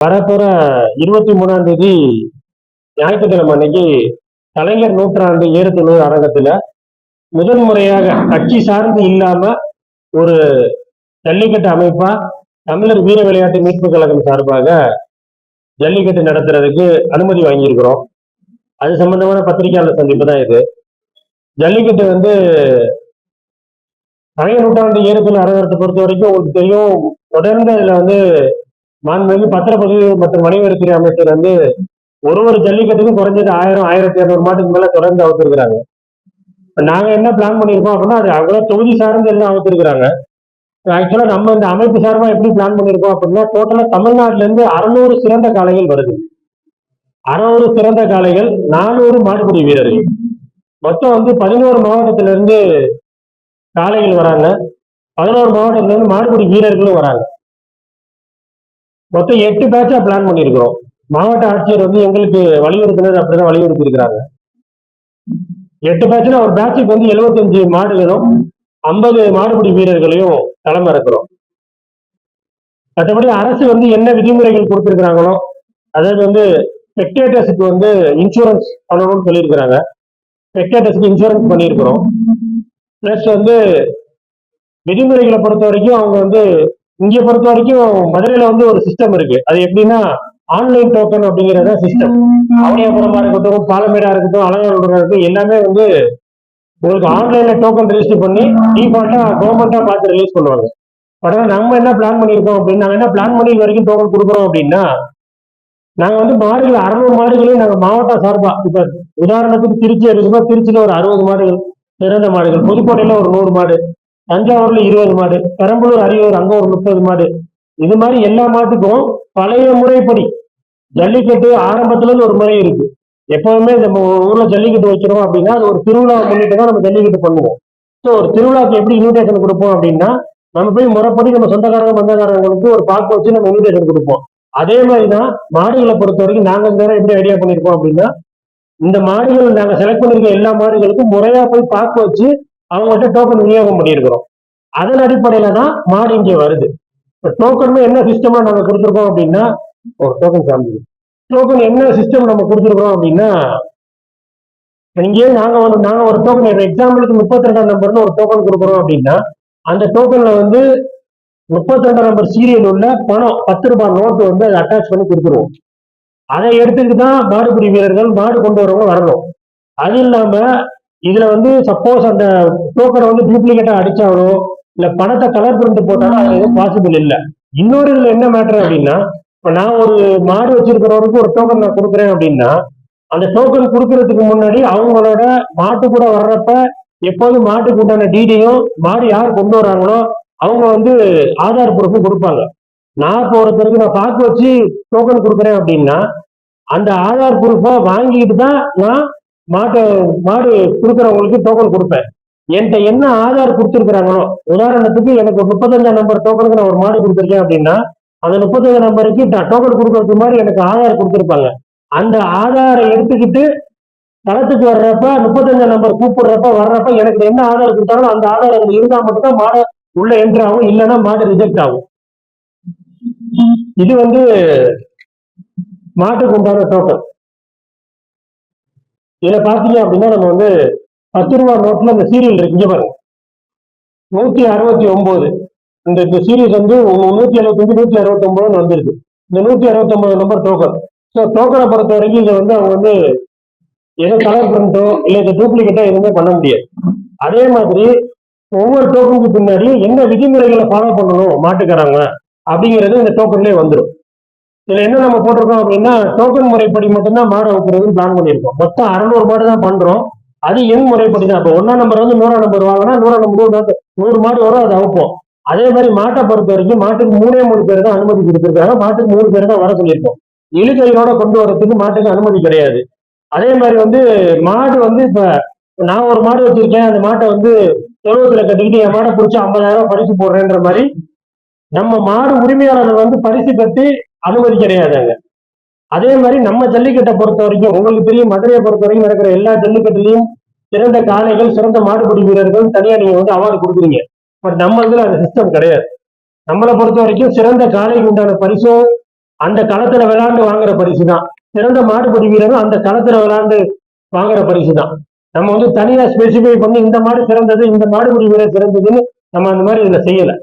வரப்போற இருபத்தி மூணாம் தேதி ஞாயிற்றுக்கிழமை அன்னைக்கு கலைஞர் நூற்றாண்டு ஏறுத்துணர் அரங்கத்துல முதல் முறையாக கட்சி சார்ந்து இல்லாம ஒரு ஜல்லிக்கட்டு அமைப்பா தமிழர் வீர விளையாட்டு மீட்பு கழகம் சார்பாக ஜல்லிக்கட்டு நடத்துறதுக்கு அனுமதி வாங்கியிருக்கிறோம். அது சம்பந்தமான பத்திரிகையாளர் சந்திப்பு தான் இது. ஜல்லிக்கட்டு வந்து பழைய நூற்றாண்டு ஏறுதல் அரங்கத்தை பொறுத்த வரைக்கும் உங்களுக்கு தெரியும் தொடர்ந்து அதுல வந்து மாண்புமிகு பத்திரப்பதிவு மற்றும் வணிகத்துறை அமைச்சர் வந்து ஒரு ஒரு ஜல்லிக்கட்டுக்கும் குறைஞ்சது ஆயிரம் ஆயிரத்தி இரநூறு மாட்டுக்கு மேல தொடர்ந்து அவுத்திருக்கிறாங்க. நாங்க என்ன பிளான் பண்ணியிருக்கோம் அப்படின்னா அது அவ்வளவு தொகுதி சார்ந்து என்ன அவுத்திருக்கிறாங்க? ஆக்சுவலா நம்ம இந்த அமைப்பு சார்பா எப்படி பிளான் பண்ணியிருக்கோம் அப்படின்னா டோட்டலா தமிழ்நாட்டுல இருந்து அறுநூறு சிறந்த காளைகள் வருது. அறுநூறு சிறந்த காளைகள் நானூறு மாடுபிடி வீரர்கள். மொத்தம் வந்து பதினோரு மாவட்டத்துல இருந்து காளைகள் வராங்க. பதினோரு மாவட்டத்துல இருந்து மாடுபிடி வீரர்களும் வராங்க. மொத்தம் எட்டு பேட்சா பிளான் பண்ணியிருக்கிறோம் மாவட்ட ஆட்சியர் வந்து எங்களுக்கு வலியுறுத்தினர் அப்படிதான் வலியுறுத்தி இருக்கிறாங்க எட்டு பேட்ச்னா ஒரு பேட்சுக்கு வந்து 75 மாடுகளும் ஐம்பது மாடுபிடி வீரர்களையும் களம் இறக்குறோம் மற்றபடி அரசு வந்து என்ன விதிமுறைகள் கொடுத்துருக்குறாங்களோ அதாவது வந்து ஸ்பெக்டேட்டர்ஸுக்கு வந்து இன்சூரன்ஸ் பண்ணணும்னு சொல்லியிருக்கிறாங்க. ஸ்பெக்டேட்டர்ஸ்க்கு இன்சூரன்ஸ் பண்ணியிருக்கிறோம். ப்ளஸ் வந்து விதிமுறைகளை பொறுத்த வரைக்கும் அவங்க வந்து இங்க பொறுத்த வரைக்கும் மதுரையில வந்து ஒரு சிஸ்டம் இருக்கு. அது எப்படின்னா ஆன்லைன் டோக்கன் அப்படிங்கறத சிஸ்டம் அவனியாபுரமா இருக்கட்டும் பாலமேடா இருக்கட்டும் அலங்காநல்லூரா இருக்கட்டும் எல்லாமே வந்து உங்களுக்கு ஆன்லைன்ல டோக்கன் ரெஜிஸ்டர் பண்ணி டிஃபால்ட்டா கவர்மெண்டா பார்த்து ரிலீஸ் பண்ணுவாங்க. பட் நம்ம என்ன பிளான் பண்ணியிருக்கோம் அப்படின்னு நாங்க என்ன பிளான் பண்ணி இது வரைக்கும் டோக்கன் கொடுக்குறோம் அப்படின்னா நாங்க வந்து மாடுகள் அறுநூறு மாடுகளையும் நாங்க மாவட்ட சார்பா இப்ப உதாரணத்துக்கு திருச்சி இருக்குன்னா திருச்சியில ஒரு அறுபது மாடுகள் சிறந்த மாடுகள் புதுக்கோட்டையில ஒரு நூறு மாடு தஞ்சாவூர்ல இருபது மாடு பெரம்பலூர் அரியலூர் அங்க ஒரு முப்பது மாடு. இது மாதிரி எல்லா மாட்டுக்கும் பழைய முறைப்படி ஜல்லிக்கட்டு ஆரம்பத்துல இருந்து ஒரு முறை இருக்கு. எப்பவுமே நம்ம ஊர்ல ஜல்லிக்கட்டு வைக்கிறோம் அப்படின்னா அது ஒரு திருவிழா முன்னிட்டு தான் நம்ம ஜல்லிக்கட்டு பண்ணுவோம். ஸோ ஒரு திருவிழாக்கு எப்படி இன்விடேஷன் கொடுப்போம் அப்படின்னா நம்ம போய் முறைப்படி நம்ம சொந்தக்காரங்க சொந்தக்காரங்களுக்கு ஒரு பாக்கு வச்சு நம்ம இன்விடேஷன் கொடுப்போம். அதே மாதிரி தான் மாடுகளை பொறுத்த வரைக்கும் நாங்கள் இந்த எப்படி ஐடியா பண்ணியிருக்கோம் அப்படின்னா இந்த மாடுகள் நாங்கள் செலக்ட் பண்ணிருக்க எல்லா மாடுகளுக்கும் முறையா போய் பாக்கு வச்சு அவங்ககிட்ட டோக்கன் விநியோகம் பண்ணியிருக்கிறோம். அதன் அடிப்படையில தான் மாடு இங்கே வருது. இப்போ டோக்கன் என்ன சிஸ்டமா நம்ம கொடுத்துருக்கோம் அப்படின்னா ஒரு டோக்கன் சார்ந்தது டோக்கன் என்ன சிஸ்டம் நம்ம கொடுத்துருக்கோம் அப்படின்னா இங்கே நாங்கள் வந்து நாங்கள் ஒரு டோக்கன் எக்ஸாம்பிளுக்கு முப்பத்தி ரெண்டாம் நம்பர்னு ஒரு டோக்கன் கொடுக்குறோம் அப்படின்னா அந்த டோக்கனில் வந்து முப்பத்தி ரெண்டாம் நம்பர் சீரியல் உள்ள பணம் பத்து ரூபாய் நோட்டு வந்து அதை அட்டாச் பண்ணி கொடுத்துருவோம். அதை எடுத்துக்கிட்டு தான் மாடுபிடி வீரர்கள் மாடு கொண்டு வரவங்க வரணும். அது இல்லாமல் இதுல வந்து சப்போஸ் அந்த டோக்கனை வந்து டூப்ளிகேட்டா அடிச்சாலோ இல்ல பணத்தை கலர் பிரிண்ட் போட்டாலும் அது எதுவும் பாசிபிள் இல்லை. இன்னொரு இதுல என்ன மேட்டர் அப்படின்னா இப்ப நான் ஒரு மாடு வச்சிருக்கிறவருக்கு ஒரு டோக்கன் நான் கொடுக்குறேன் அப்படின்னா அந்த டோக்கன் கொடுக்கறதுக்கு முன்னாடி அவங்களோட மாட்டு கூட வர்றப்ப எப்போதும் மாட்டுக்கு உண்டான டிடியும் மாடு யார் கொண்டு வராங்களோ அவங்க வந்து ஆதார் ப்ரூஃபும் கொடுப்பாங்க. நான் இப்போ ஒருத்தருக்கு நான் பார்க்க வச்சு டோக்கன் கொடுக்குறேன் அப்படின்னா அந்த ஆதார் ப்ரூஃபை வாங்கிட்டு தான் நான் மாட்டை மாடு கொடுக்குறவங்களுக்கு டோக்கன் கொடுப்பேன். என்கிட்ட என்ன ஆதார் கொடுத்துருக்குறாங்களோ உதாரணத்துக்கு எனக்கு முப்பத்தஞ்சாம் நம்பர் டோக்கனுக்கு நான் ஒரு மாடு கொடுத்துருக்கேன் அப்படின்னா அந்த முப்பத்தஞ்சு நம்பருக்கு டோக்கன் கொடுக்கறதுக்கு மாதிரி எனக்கு ஆதார் கொடுத்துருப்பாங்க. அந்த ஆதாரை எடுத்துக்கிட்டு தளத்துக்கு வர்றப்ப முப்பத்தஞ்சாம் நம்பர் கூப்பிடுறப்ப வர்றப்ப எனக்கு என்ன ஆதார் கொடுத்தாலும் அந்த ஆதார் அங்கே இருந்தால் மட்டும்தான் மாடு உள்ள என்ட்ரு ஆகும் இல்லைன்னா மாடு ரிஜெக்ட் ஆகும். இது வந்து மாட்டுக்கு உண்டான டோக்கன் இதுல பாத்தீங்க அப்படின்னா நம்ம வந்து பத்து ரூபா நோட்ல இந்த சீரியல் இருக்கு. இங்க பாருங்க. நூத்தி அறுபத்தி ஒன்பது இந்த இந்த சீரியஸ் வந்து நூத்தி எழுபத்தஞ்சு நூத்தி அறுபத்தி ஒன்பதுன்னு வந்திருக்கு. இந்த நூத்தி அறுபத்தி ஒன்பது நம்பர் டோக்கன் ஸோ டோக்கனை பொறுத்த வரைக்கும் இதை வந்து அவங்க வந்து ஏதோ கலர் பிரிண்டோ இல்லை இது டூப்ளிகேட்டோ எதுவுமே பண்ண முடியாது. அதே மாதிரி ஒவ்வொரு டோக்கனுக்கு பின்னாடி என்ன விதிமுறைகளை ஃபாலோ பண்ணணும் மாட்டுக்கிறாங்க அப்படிங்கிறது இந்த டோக்கன்லேயே வந்துடும் இதுல என்ன நம்ம போட்டிருக்கோம் அப்படின்னா டோக்கன் முறைப்படி மட்டும்தான் மாடு அவுக்குறதுன்னு பிளான் பண்ணியிருக்கோம். மொத்தம் அறநூறு மாடு தான் பண்றோம். அது எண் முறைப்படி தான் இப்போ ஒன்னா நம்பர் வந்து நூறாம் நம்பர் வாங்கினா நூறாம் நம்பர் நூறு நூறு மாடு வரும் அதை அவுப்போம். அதே மாதிரி மாட்டை பொறுத்த வரைக்கும் மாட்டுக்கு மூணே மூணு பேர் தான் அனுமதி கொடுத்துருக்காங்க. மாட்டுக்கு மூணு பேர் தான் வர சொல்லியிருக்கோம். இழுக்கையோட கொண்டு வரதுக்கு மாட்டுக்கு அனுமதி கிடையாது. அதே மாதிரி வந்து மாடு வந்து இப்ப நான் ஒரு மாடு வச்சிருக்கேன். அந்த மாட்டை வந்து தொழுவத்துல கட்டிக்கிட்டு என் மாடை பிடிச்சி ஐம்பதாயிரம் பரிசு போடுறேன்ற மாதிரி நம்ம மாடு உரிமையாளர்கள் வந்து பரிசு கட்டி அனுமதி கிடையாதுங்க. அதே மாதிரி நம்ம ஜல்லிக்கட்டை பொறுத்த வரைக்கும் உங்களுக்கு தெரியும் மதுரையை பொறுத்த வரைக்கும் நடக்கிற எல்லா ஜல்லிக்கட்டுலையும் சிறந்த காளைகள் சிறந்த மாடுபிடி வீரர்கள் தனியா நீங்க வந்து அவார்டு கொடுக்குறீங்க. பட் நம்ம இதுல அந்த சிஸ்டம் கிடையாது. நம்மளை பொறுத்த வரைக்கும் சிறந்த காளைக்கு உண்டான பரிசும் அந்த களத்துல விளையாண்டு வாங்குற பரிசு தான் சிறந்த மாடுபிடி வீரரும் அந்த களத்துல விளையாண்டு வாங்குற பரிசு தான் நம்ம வந்து தனியா ஸ்பெசிஃபை பண்ணி இந்த மாடு சிறந்தது இந்த மாடுபிடி வீரர் சிறந்ததுன்னு நம்ம அந்த மாதிரி இதுல செய்யல.